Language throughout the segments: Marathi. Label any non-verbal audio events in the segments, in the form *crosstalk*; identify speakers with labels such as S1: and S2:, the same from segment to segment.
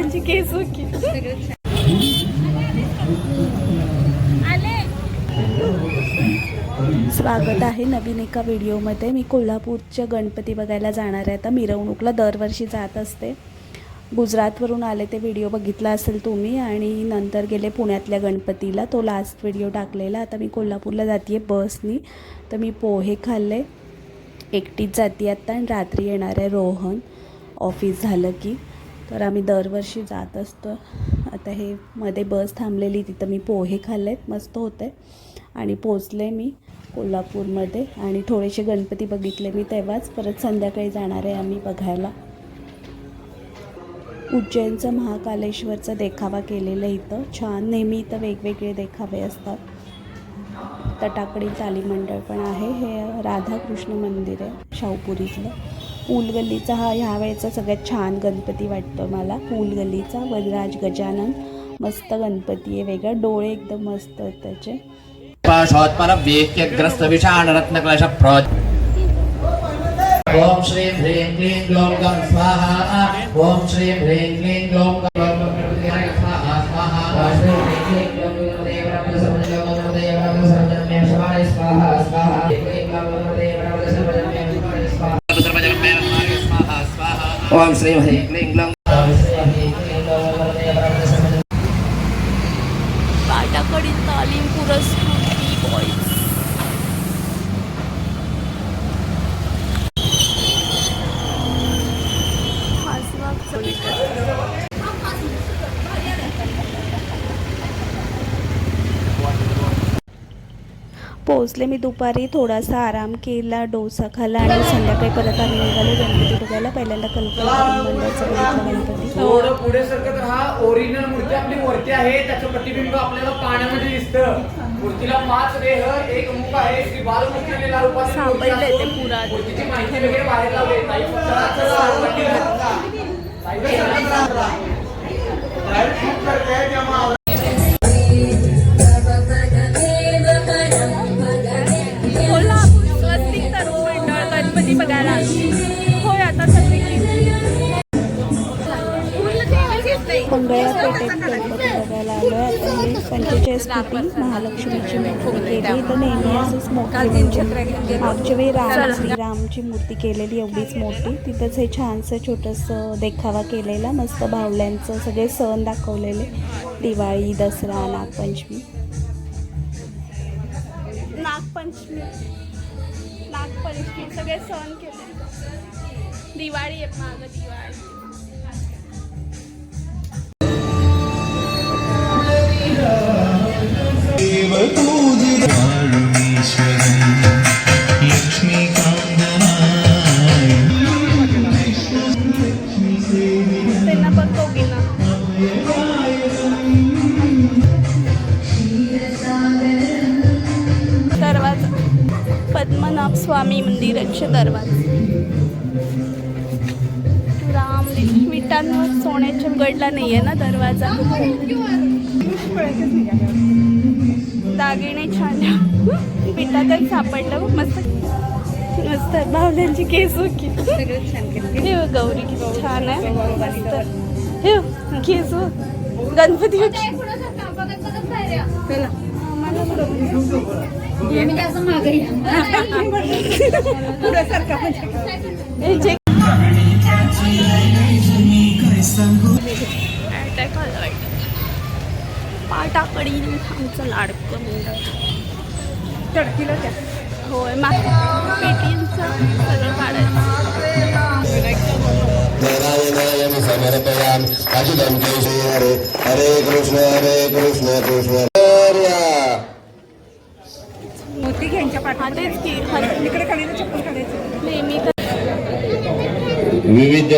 S1: त्यांची केस ओके स्वागत आहे नवीन एका व्हिडिओमध्ये. मी कोल्हापूरच्या गणपती बघायला जाणार आहे. आता मिरवणूकला दरवर्षी जात असते. गुजरातवरून आले ते व्हिडिओ बघितला असेल तुम्ही आणि नंतर गेले पुण्यातल्या गणपतीला. तो लास्ट व्हिडिओ टाकलेला. आता मी कोल्हापूरला जाते आहे बसनी. तर मी पोहे खाल्ले. एकटीच जाते आत्ता आणि रात्री येणार आहे रोहन. ऑफिस झालं की. तर आम्ही दरवर्षी जात असतो. आता हे मध्ये बस थांबलेली तिथं मी पोहे खाल्लेत मस्त होते. आणि पोचले मी कोल्हापूरमध्ये आणि थोडेसे गणपती बघितले मी तेव्हाच. परत संध्याकाळी जाणार आहे आम्ही बघायला. उज्जैनचं महाकालेश्वरचा देखावा केलेला इथं. छान नेहमी इथं वेगवेगळे देखावे असतात. तटाकडी ताली मंडळ पण आहे. हे राधाकृष्ण मंदिर आहे शाहूपुरीतलं. पूलगल्लीचा हा ह्या वेळेचा सगळ्यात छान गणपती वाटतो मला. पूलगल्लीचा वनराज गजानन. मस्त गणपती आहे वेगळा. डोळे एकदम मस्त आहेत त्याचे.
S2: पाशोत्पन्न विषाण रत्न ओम श्री ह्रीं क्लीं ग्लौं गं स्वाहा. ओम श्री ह्रीं क्लीं ग्लौं गं स्वाहा. स्वाहा ओम ह्रीं क्लीं ग्लौं गणपतिदेवाय सर्वजनमेव सर्वजनमेव शिवाय स्वाहा. स्वाहा क्लीं ग्लौं गणपतिदेवाय सर्वजनमेव शिवाय स्वाहा सर्वजनमेव स्वाहा स्वाहा ओम श्री ह्रीं क्लीं ग्लौं ओम श्री ह्रीं क्लीं ग्लौं गणपतिदेवाय सर्वजन
S1: पाटाकडील तालीम पुरस्कृती बॉईज पोचले मी दुपारी थोडासा आराम केला डोसा खाल्ला आणि संध्याकाळी परत आम्ही निघालो गणपती बघायला. पहिल्यांदा कल्पना मंडळाचा बघितला गणपती.
S3: थोडं पुढे सरकत राहा ओरिजिनल मूर्ती आपली मूर्ती आहे त्याचं प्रतिबिंब आपल्याला पाण्यामध्ये दिसतं. मूर्तीला पाच देह एक मुख आहे श्री बालमूर्ती लीला रूपातील मूर्ती
S1: सापडलंय ते
S3: असून
S1: पुराण.
S3: मूर्तीची माहिती वगैरे बाहेर लावली
S1: गणपती बघायला. होय आता पेठेत गणपती बघायला आलो. आहे पंचेचाळीस कोटी महालक्ष्मीची मूर्ती केली. तर नेहमी असंच मोठी मागच्या वेळी राम श्रीरामची मूर्ती केलेली एवढीच मोठी. तिथंच हे छानसं छोटंसं देखावा केलेला मस्त बाहुल्यांचं सगळे सण दाखवलेले. दिवाळी दसरा नागपंचमी. नागपंचमी. नागपंचमी सगळे सण केले. दिवाळी आहे मागं दिवाळी. स्वामी मंदिराचे दरवाजे. राम विटांवर सोन्याच्या गडला नाही आहे ना दरवाजा? दागिने छान. विटातच सापडलं. मस्त. मस्त आहे. बाहुल्यांची केस ओके हे गौरी किती छान आहे. मस्त. हे केस. गणपती बघ. हे जे आमचं लाडकं मंडळ होय मा पेटींचं सगळं काढायचं
S4: हरे कृष्ण हरे कृष्ण कृष्ण हरे विविध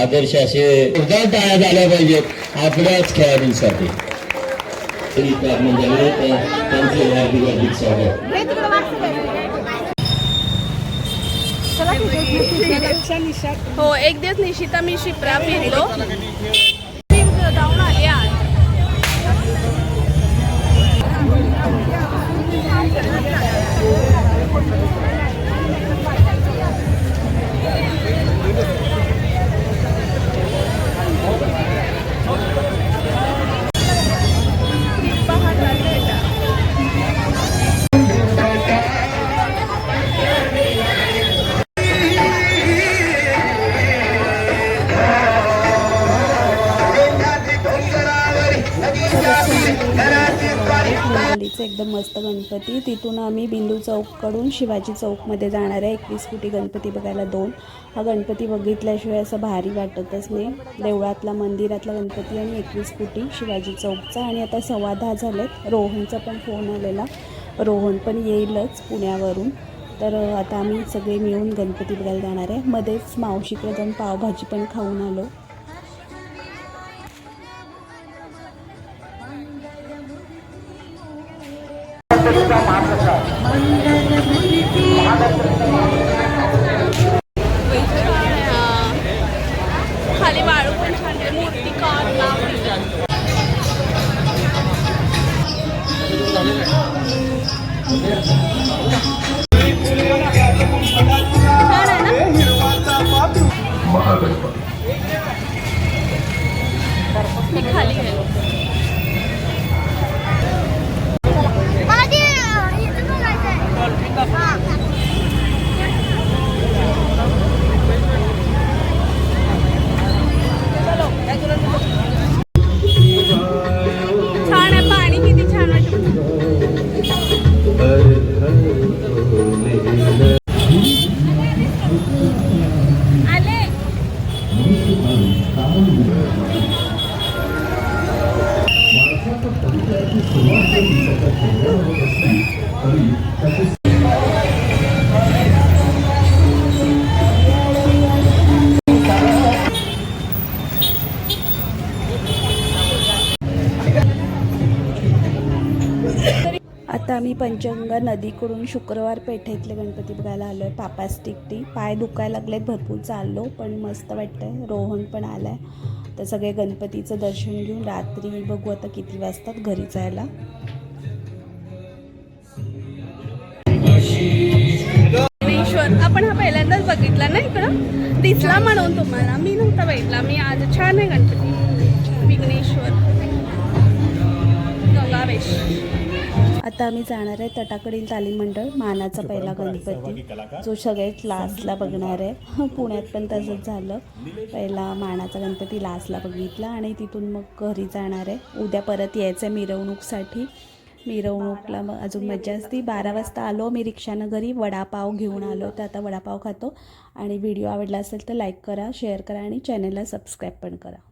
S4: आदर्श असे एकदा टाळ्या झाल्या पाहिजेत आपल्याच खेळाडूंसाठी. त्या- त्यांचे हार्दिक हार्दिक स्वागत. *laughs*
S1: हो एक दिवस निशिता मी शिप्रा फिरलो मस्त गणपती. तिथून आम्ही बिंदू चौककडून शिवाजी चौकमध्ये जाणार आहे. एकवीस फुटी गणपती बघायला दोन. हा गणपती बघितल्याशिवाय असं भारी वाटतच नाही. देवळातला मंदिरातला गणपती आणि एकवीस फुटी शिवाजी चौकचा. आणि आता सव्वा दहा झालेत. रोहनचा पण फोन आलेला. रोहन पण येईलच पुण्यावरून. तर आता आम्ही सगळे मिळून गणपती बघायला जाणार आहे. मध्येच मावशीकडे जाऊन पावभाजी पण खाऊन आलो.
S5: खाली वाळू पण छान आहे मूर्ती कार लावली छान आहे ना हे खाली आहे
S6: मला ते इथं बघायचं आहे.
S5: छान आहे पाणी किती छान वाटतं आले
S1: आता आम्ही पंचगंगा नदीकडून शुक्रवार पेठेतले गणपती बघायला आलो आहे पापास्टिक टिकटी पाय दुखायला लागलेत भरपूर चाललो पण मस्त वाटतंय. रोहन पण आलाय. तर सगळे गणपतीचं दर्शन घेऊन रात्री बघू आता किती वाजतात घरी जायला.
S5: विघ्नेश्वर आपण हा पहिल्यांदाच बघितला ना इकडं? दिसला म्हणून तुम्हाला. मी नव्हता बघितला. मी आज छान आहे गणपती. विघ्नेश्वर. गंगावेश.
S1: आता आम्ही जाणार आहे तटाकडील तालीम मंडळ मानाचा पहिला गणपती. जो सगळ्यात लास्टला बघणार आहे. *laughs* पुण्यात पण तसंच झालं. पहिला मानाचा गणपती लास्टला बघितला आणि तिथून मग घरी जाणार आहे. उद्या परत यायचं आहे मिरवणूकसाठी. मिरवणूकला मग अजून मजा असती. बारा वाजता आलो मी रिक्षानं घरी. वडापाव घेऊन आलो. तर आता वडापाव खातो. आणि व्हिडिओ आवडला असेल तर लाईक करा शेअर करा आणि चॅनलला सबस्क्राईब पण करा.